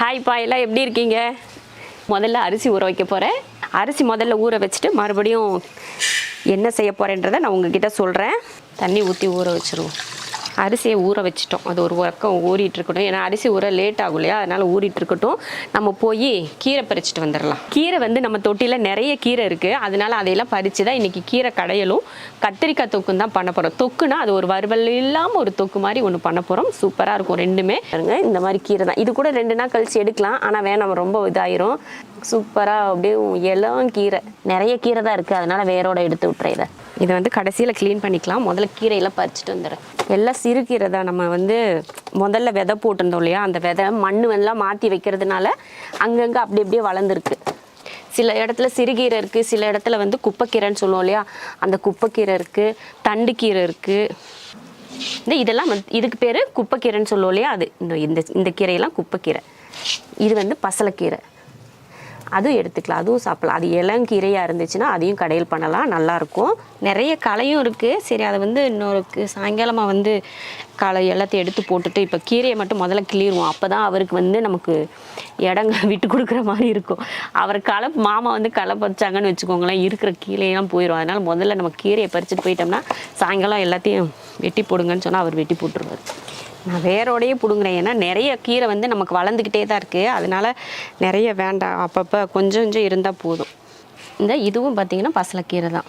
ஹாய்ப்பா எல்லாம் எப்படி இருக்கீங்க? முதல்ல அரிசி ஊற வைக்க போகிறேன் அரிசி முதல்ல ஊற வச்சுட்டு மறுபடியும் என்ன செய்ய போகிறேன்றதை நான் உங்ககிட்ட சொல்கிறேன் தண்ணி ஊற்றி ஊற வச்சுருவோம். அரிசியை ஊற வச்சிட்டோம். அது ஒரு பக்கம் ஊறிட்டு இருக்கட்டும். ஏன்னா அரிசி ஊற லேட் ஆகும் இல்லையா? அதனால் ஊறிட்டு இருக்கட்டும். நம்ம போய் கீரை பறிச்சுட்டு வந்துடலாம் கீரை வந்து நம்ம தொட்டியில் நிறைய கீரை இருக்குது அதனால் அதையெல்லாம் பறித்து தான் இன்றைக்கி கீரை கடையலும் கத்திரிக்காய் தொக்கும் தான் பண்ண போகிறோம் தொக்குனா அது ஒரு வறுவல் இல்லாமல் ஒரு தொக்கு மாதிரி ஒன்று பண்ண போகிறோம் சூப்பராக இருக்கும் ரெண்டுமே. பாருங்க இந்த மாதிரி கீரை தான். இது கூட ரெண்டு நாள் கழிச்சு எடுக்கலாம். ஆனால் வேணாம் ரொம்ப இதாயிரும். சூப்பராக அப்படியே இளம் கீரை. நிறைய கீரை தான் இருக்குது அதனால் வேரோட எடுத்து விட்டுறேன் இதை. இதை வந்து கடைசியில் க்ளீன் பண்ணிக்கலாம். முதல்ல கீரையெல்லாம் பறிச்சுட்டு வந்துடுறேன். எல்லாம் சிறு கீரை தான் நம்ம வந்து முதல்ல விதை போட்டிருந்தோம் இல்லையா? அந்த விதை மண் எல்லாம் மாற்றி வைக்கிறதுனால அங்கங்கே அப்படி அப்படியே வளர்ந்துருக்கு. சில இடத்துல சிறுகீரை இருக்குது சில இடத்துல வந்து குப்பைக்கீரைன்னு சொல்லுவோம் இல்லையா? அந்த குப்பைக்கீரை இருக்குது தண்டுக்கீரை இருக்குது இந்த இதெல்லாம் வந்து இதுக்கு பேர் குப்பைக்கீரைன்னு சொல்லுவோம் இல்லையா? அது இந்த இந்த இந்த கீரையெல்லாம் குப்பைக்கீரை. இது வந்து பசலைக்கீரை. அதுவும் எடுத்துக்கலாம். அதுவும் சாப்பிடலாம். அது இளங்கீரையாக இருந்துச்சுன்னா அதையும் கடையில் பண்ணலாம். நல்லாயிருக்கும். நிறைய களையும் இருக்குது சரி அதை வந்து இன்னொரு சாயங்காலமாக வந்து களை எல்லாத்தையும் எடுத்து போட்டுட்டு இப்போ கீரையை மட்டும் முதல்ல கிளிருவோம். அப்போ தான் அவருக்கு வந்து நமக்கு இடங்க விட்டு கொடுக்குற மாதிரி இருக்கும். அவர் களை மாமா வந்து களை பறிச்சாங்கன்னு வச்சுக்கோங்களேன். இருக்கிற கீரையெல்லாம் போயிடும் அதனால் முதல்ல நம்ம கீரையை பறிச்சுட்டு போயிட்டோம்னா சாயங்காலம் எல்லாத்தையும் வெட்டி போடுங்கன்னு சொன்னால் அவர் வெட்டி போட்டுருவார். நான் வேரோடையே பிடுங்குறேன். ஏன்னா நிறைய கீரை வந்து நமக்கு வளர்ந்துக்கிட்டே தான் இருக்குது அதனால நிறைய வேண்டாம். அப்பப்போ கொஞ்சம் கொஞ்சம் இருந்தால் போதும். இந்த இதுவும் பார்த்தீங்கன்னா பசலைக்கீரை தான்.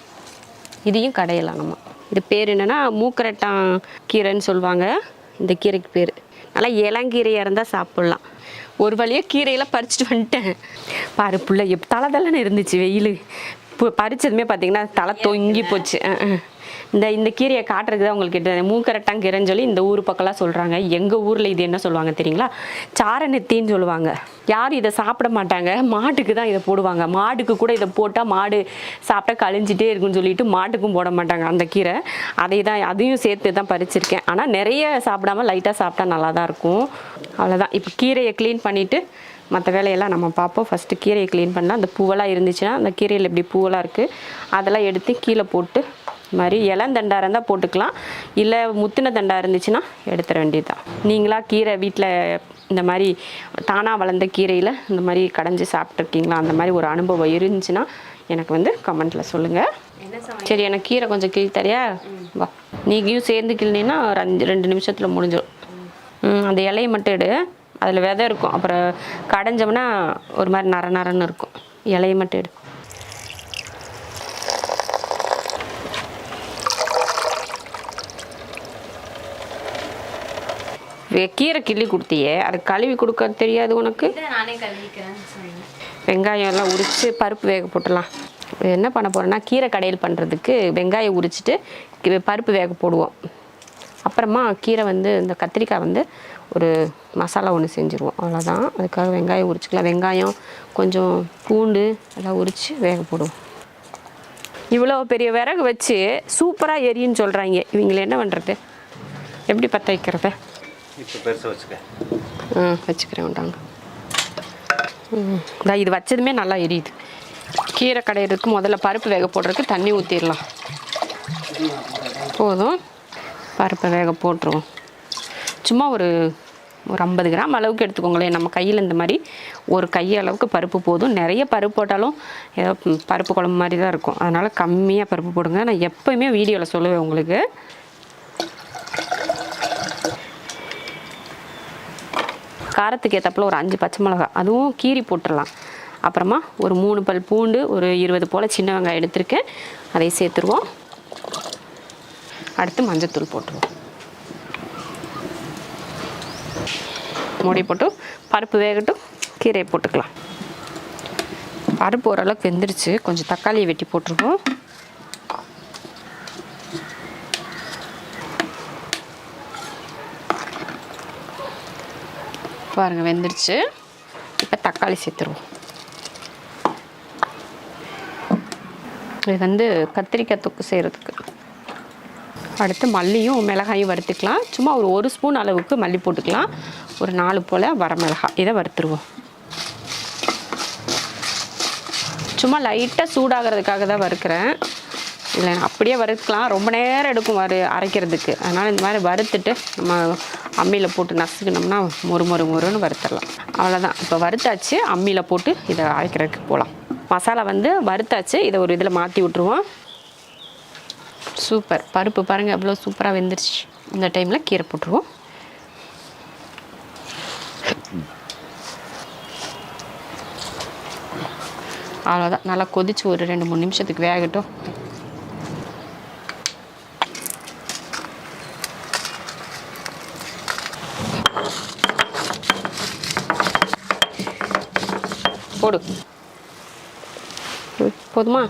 இதையும் கடையலாம் நம்ம. இது பேர் என்னென்னா மூக்கரட்டான் கீரைன்னு சொல்லுவாங்க. இந்த கீரைக்கு பேர். நல்லா இளங்கீரையாக இருந்தால் சாப்பிட்லாம். ஒரு வழியாக கீரையெல்லாம் பறிச்சுட்டு வந்துட்டேன். பாரு புள்ள எப் தலை தலைன்னு இருந்துச்சு வெயில். பறிச்சதுமே பார்த்தீங்கன்னா தலை தொங்கி போச்சு. அஹ். இந்த இந்த கீரையை காட்டுறது தான் உங்களுக்கு இது மூக்கரட்டாங்கீரைன்னு சொல்லி இந்த ஊர் பக்கம்லாம் சொல்கிறாங்க எங்கள் ஊரில் இது என்ன சொல்லுவாங்க தெரியுங்களா? சாரணத்தின்னு சொல்லுவாங்க. யாரும் இதை சாப்பிட மாட்டாங்க. மாட்டுக்கு தான் இதை போடுவாங்க. மாடுக்கு கூட இதை போட்டால் மாடு சாப்பிட்டா கழிஞ்சிட்டே இருக்குன்னு சொல்லிட்டு மாட்டுக்கும் போட மாட்டாங்க அந்த கீரை. அதை தான் அதையும் சேர்த்து தான் பறிச்சிருக்கேன். ஆனால் நிறைய சாப்பிடாம லைட்டாக சாப்பிட்டா நல்லா தான் இருக்கும். அவ்வளோதான் இப்போ கீரையை க்ளீன் பண்ணிவிட்டு மற்ற வேலையெல்லாம் நம்ம பார்ப்போம். ஃபஸ்ட்டு கீரையை க்ளீன் பண்ணலாம் அந்த பூவெல்லாம் இருந்துச்சுன்னா அந்த கீரையில் இப்படி பூவெல்லாம் இருக்குது அதெல்லாம் எடுத்து கீழே போட்டு மாதிரி இளந்தண்டாக இருந்தால் போட்டுக்கலாம். இல்லை முத்தின தண்டாக இருந்துச்சுன்னா எடுத்துட வேண்டியதுதான். நீங்களா கீரை வீட்டில் இந்த மாதிரி தானாக வளர்ந்த கீரையில் இந்த மாதிரி கடைஞ்சி சாப்பிட்ருக்கீங்களா அந்த மாதிரி ஒரு அனுபவம் இருந்துச்சுன்னா எனக்கு வந்து கமெண்ட்டில் சொல்லுங்கள் சரி எனக்கு கீரை கொஞ்சம் தரியா வா. நீங்களும் சேர்ந்து கிள்னின்னா ஒரு அஞ்சு ரெண்டு நிமிஷத்தில் முடிஞ்சிடும் அந்த இலையை மட்டும் எடு. அதில் விதை இருக்கும். அப்புறம் கடைஞ்சோம்னா ஒரு மாதிரி நர நரன்னு இருக்கும். இலையை மட்டும் எடு. கீரை கிள்ளி கொடுத்தியே. அது கழுவி கொடுக்க தெரியாது உனக்கு? வெங்காயம் எல்லாம் உரித்து பருப்பு வேக போட்டுடலாம். என்ன பண்ண போகிறேன்னா கீரை கடையில் பண்ணுறதுக்கு வெங்காயம் உரிச்சிட்டு பருப்பு வேக போடுவோம். அப்புறமா கீரை வந்து இந்த கத்திரிக்காய் வந்து ஒரு மசாலா ஒன்று செஞ்சுருவோம். அவ்வளோதான் அதுக்காக வெங்காயம் உரிச்சிக்கலாம். வெங்காயம் கொஞ்சம் பூண்டு எல்லாம் உரித்து வேக போடுவோம். இவ்வளோ பெரிய விறகு வச்சு சூப்பராக எரியுன்னு சொல்கிறாங்க இவங்களை என்ன பண்ணுறது எப்படி பற்ற வைக்கிறத? இப்போ பெருசாக வச்சுக்க. ம் வச்சுக்கிறேன் உண்டாங்க. ம் இதா இது வச்சதுமே நல்லா எரியுது. கீரை கடையிறதுக்கு முதல்ல பருப்பு வேக போடுறதுக்கு தண்ணி ஊற்றிடலாம் போதும். பருப்பை வேக போட்டுருவோம். சும்மா ஒரு ஒரு ஐம்பது கிராம் அளவுக்கு எடுத்துக்கோங்களேன். நம்ம கையில் இந்த மாதிரி ஒரு கை அளவுக்கு பருப்பு போதும். நிறைய பருப்பு போட்டாலும் ஏதோ பருப்பு குழம்பு மாதிரி தான் இருக்கும். அதனால் கம்மியாக பருப்பு போடுங்க. நான் எப்போயுமே வீடியோவில் சொல்லுவேன் உங்களுக்கு. காரத்துக்கு ஏற்றப்பில் ஒரு அஞ்சு பச்சை மிளகா அதுவும் கீரி போட்டுடலாம் அப்புறமா ஒரு மூணு பல் பூண்டு ஒரு இருபது போல் சின்ன வெங்காயம் எடுத்திருக்கேன். அதை சேர்த்துருவோம். அடுத்து மஞ்சத்தூள் போட்டுருவோம். மூடி போட்டு பருப்பு வேகட்டும் கீரையை போட்டுக்கலாம். பருப்பு ஓரளவுக்கு வெந்துருச்சு. கொஞ்சம் தக்காளியை வெட்டி போட்டுருவோம். பாருங்கள் வெந்துருச்சு இப்போ தக்காளி சேர்த்துருவோம். இது வந்து கத்திரிக்காய் தொக்கு செய்கிறதுக்கு அடுத்து மல்லியும் மிளகாயும் வறுத்துக்கலாம். சும்மா ஒரு ஒரு ஸ்பூன் அளவுக்கு மல்லி போட்டுக்கலாம். ஒரு நாலு போல் வரமிளகாய் இதை வறுத்துருவோம். சும்மா லைட்டாக சூடாகிறதுக்காக தான் வறுக்கிறேன். இல்லை அப்படியே வறுக்கலாம். ரொம்ப நேரம் எடுக்கும் வறு அரைக்கிறதுக்கு. அதனால் இந்த மாதிரி வறுத்துட்டு நம்ம அம்மியில் போட்டு நசுக்கணும்னா மொறு மொறு மொறுன்னு வறுத்துடலாம். அவ்வளோதான் இப்போ வறுத்தாச்சு. அம்மியில் போட்டு இதை அரைக்கிறதுக்கு போகலாம் மசாலா வந்து வறுத்தாச்சு. இதை ஒரு இதில் மாற்றி விட்ருவோம் சூப்பர். பருப்பு பாருங்கள் எவ்வளோ சூப்பராக வெந்துருச்சு. இந்த டைமில் கீரை போட்டுருவோம். அவ்வளோதான் நல்லா கொதிச்சு ஒரு ரெண்டு மூணு நிமிஷத்துக்கு வேகட்டும் போடு ம், போதுமா?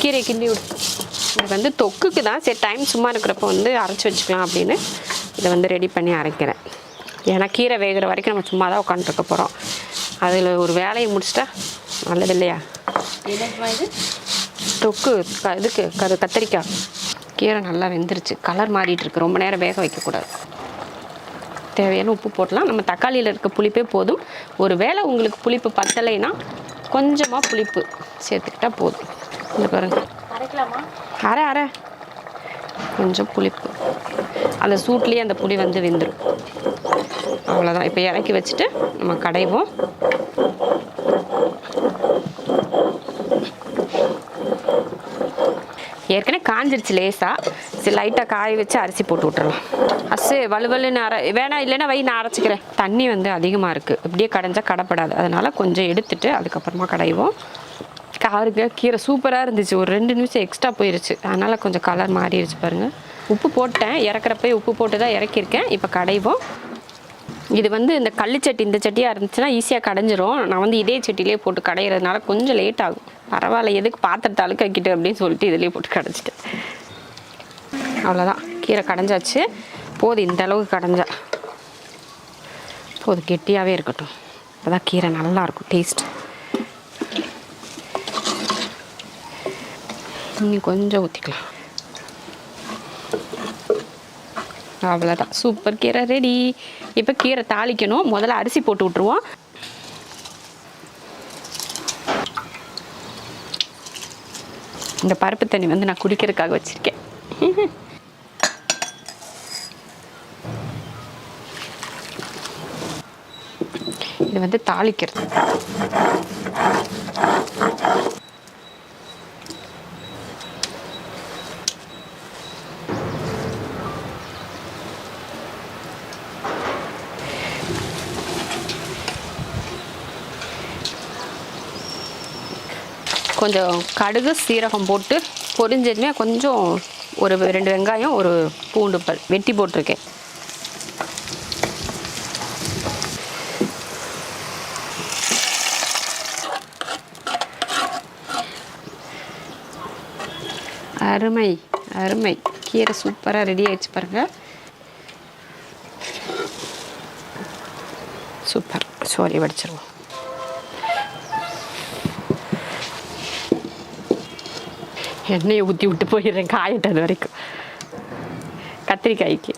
கீரை கிண்டி விடு. இது வந்து தொக்குக்கு தான். சரி டைம் சும்மா இருக்கிறப்ப வந்து அரைச்சி வச்சுக்கலாம் அப்படின்னு இதை வந்து ரெடி பண்ணி அரைக்கிறேன். ஏன்னா கீரை வேகிற வரைக்கும் நம்ம சும்மா தான் உட்காந்துருக்க போகிறோம் அதில் ஒரு வேலையை முடிச்சிட்டா நல்லது இல்லையா? தொக்கு க இதுக்கு கரு கத்திரிக்காய். கீரை நல்லா வெந்துருச்சு. கலர் மாறிட்டு இருக்கு. ரொம்ப நேரம் வேக வைக்கக்கூடாது. தேவையான உப்பு போடலாம். நம்ம தக்காளியில் இருக்க புளிப்பே போதும். ஒரு வேளை உங்களுக்கு புளிப்பு பத்தலைன்னா கொஞ்சமாக புளிப்பு சேர்த்துக்கிட்டா போதும். இந்த பாருங்க. அரைக்கலாமா? அரை அரை. கொஞ்சம் புளிப்பு. அந்த சூட்லேயே அந்த புளி வந்து வெந்துடும் அவ்வளோதான் இப்போ இறக்கி வச்சுட்டு நம்ம கடைவோம். ஏற்கனவே காஞ்சிருச்சு லேசாக அரிசி லைட்டாக காய வச்சு அரிசி போட்டு விட்டுறலாம். அசு வலுவலுன்னு அரை வேணாம் இல்லைன்னா வை நான் அரைச்சிக்கிறேன். தண்ணி வந்து அதிகமாக இருக்குது இப்படியே கடைஞ்சால் கடப்படாது. அதனால் கொஞ்சம் எடுத்துட்டு அதுக்கப்புறமா கடைவோம். காருக்கு கீரை சூப்பராக இருந்துச்சு. ஒரு ரெண்டு நிமிஷம் எக்ஸ்ட்ரா போயிருச்சு. அதனால் கொஞ்சம் கலர் மாறிடுச்சு பாருங்கள் உப்பு போட்டேன். இறக்குறப்ப உப்பு போட்டு தான் இறக்கியிருக்கேன். இப்போ கடைவோம். இது வந்து இந்த கள்ளிச்சட்டி இந்த சட்டியாக இருந்துச்சுன்னா ஈஸியாக கடைஞ்சிரும். நான் வந்து இதே சட்டிலே போட்டு கடையிறதுனால கொஞ்சம் லேட் ஆகும். பரவாயில்ல எதுக்கு பாத்திரத்தை அழுக்க வைக்கிட்டு அப்படின்னு சொல்லிட்டு இதிலே போட்டு கடைச்சிட்டேன் அவ்வளோதான் கீரை கடைஞ்சாச்சு. போதும் இந்த அளவுக்கு கடைஞ்சா. போது கெட்டியாகவே இருக்கட்டும். அப்போ கீரை நல்லாயிருக்கும் டேஸ்ட் இன்னும் கொஞ்சம் ஊற்றிக்கலாம் அவ்வளோதான் சூப்பர் கீரை ரெடி இப்போ கீரை தாளிக்கணும். முதல்ல அரிசி போட்டு விட்ருவோம் இந்த பருப்பு தண்ணி வந்து நான் குடிக்கிறதுக்காக வச்சுருக்கேன். இது வந்து தாளிக்கிறது. கொஞ்சம் கடுகு சீரகம் போட்டு பொரிஞ்சதுமே கொஞ்சம் ஒரு ரெண்டு வெங்காயம் ஒரு பூண்டு பல் வெட்டி போட்டிருக்கேன். அருமை அருமை. கீரை சூப்பராக ரெடி ஆயிடுச்சு பாருங்க. சூப்பர் சோரி வடிச்சிருவோம். எண்ணெயை ஊற்றி விட்டு போயிடுறேன் காயட்டது வரைக்கும். கத்திரிக்காய்க்கு.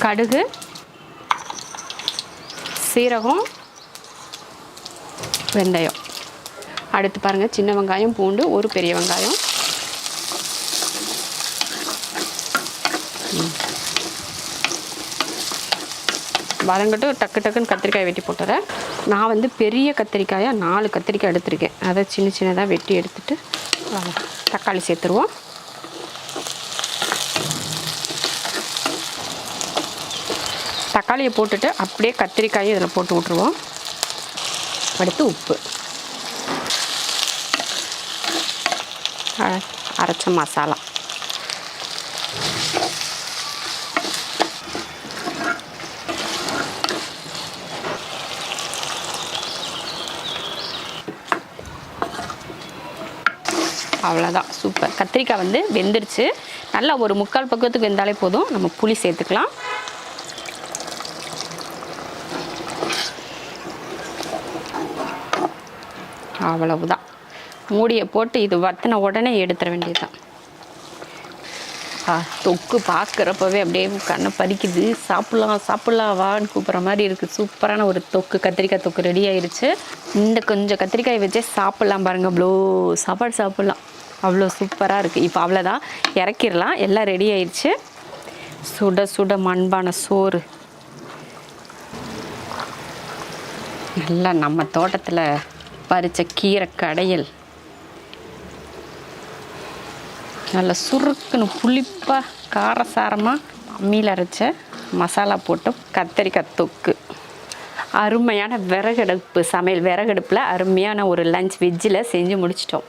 கடுகு சீரகம் வெந்தயம். அடுத்து பாருங்கள் சின்ன வெங்காயம் பூண்டு ஒரு பெரிய வெங்காயம். வதங்கட்டும் டக்கு டக்குன்னு கத்திரிக்காய் வெட்டி போட்டுறேன். நான் வந்து பெரிய கத்திரிக்காயாக நாலு கத்திரிக்காய் எடுத்திருக்கேன். அதை சின்ன சின்னதாக வெட்டி எடுத்துட்டு தக்காளி சேர்த்துருவோம். தக்காளியை போட்டுட்டு அப்படியே கத்திரிக்காயை இதில் போட்டு விட்ருவோம் அடுத்து உப்பு. அரைச்ச மசாலா அவ்வளோதான் சூப்பர் கத்திரிக்காய் வந்து வெந்துருச்சு. நல்லா ஒரு முக்கால் பக்கத்துக்கு வெந்தாலே போதும். நம்ம புளி சேர்த்துக்கலாம். அவ்வளவுதான். மூடியை போட்டு இது வத்தின உடனே எடுத்துட வேண்டியதுதான். ஆ தொக்கு பார்க்குறப்பவே அப்படியே கண்ணை பறிக்குது. சாப்பிட்லாம் சாப்பிட்லாம் வான்னு கூப்பிட்ற மாதிரி இருக்குது சூப்பரான ஒரு தொக்கு கத்திரிக்காய் தொக்கு ரெடி ஆயிடுச்சு இந்த கொஞ்சம் கத்திரிக்காய் வச்சே சாப்பிட்லாம் பாருங்கள் அவ்வளோ சாப்பாடு சாப்பிட்லாம். அவ்வளோ சூப்பராக இருக்குது இப்போ அவ்வளோதான் இறக்கிடலாம். எல்லாம் ரெடி ஆயிடுச்சு சுட சுட மண்பான சோறு. நல்லா நம்ம தோட்டத்தில் பறித்த கீரை கடையல். நல்லா சுருக்குன்னு புளிப்பாக காரசாரமாக அம்மியில் அரைச்ச மசாலா போட்டு கத்தரிக்காய் தொக்கு. அருமையான விறகடுப்பு சமையல் விறகடுப்பில் அருமையான ஒரு லஞ்ச் வெஜ்ஜில் செஞ்சு முடிச்சிட்டோம்.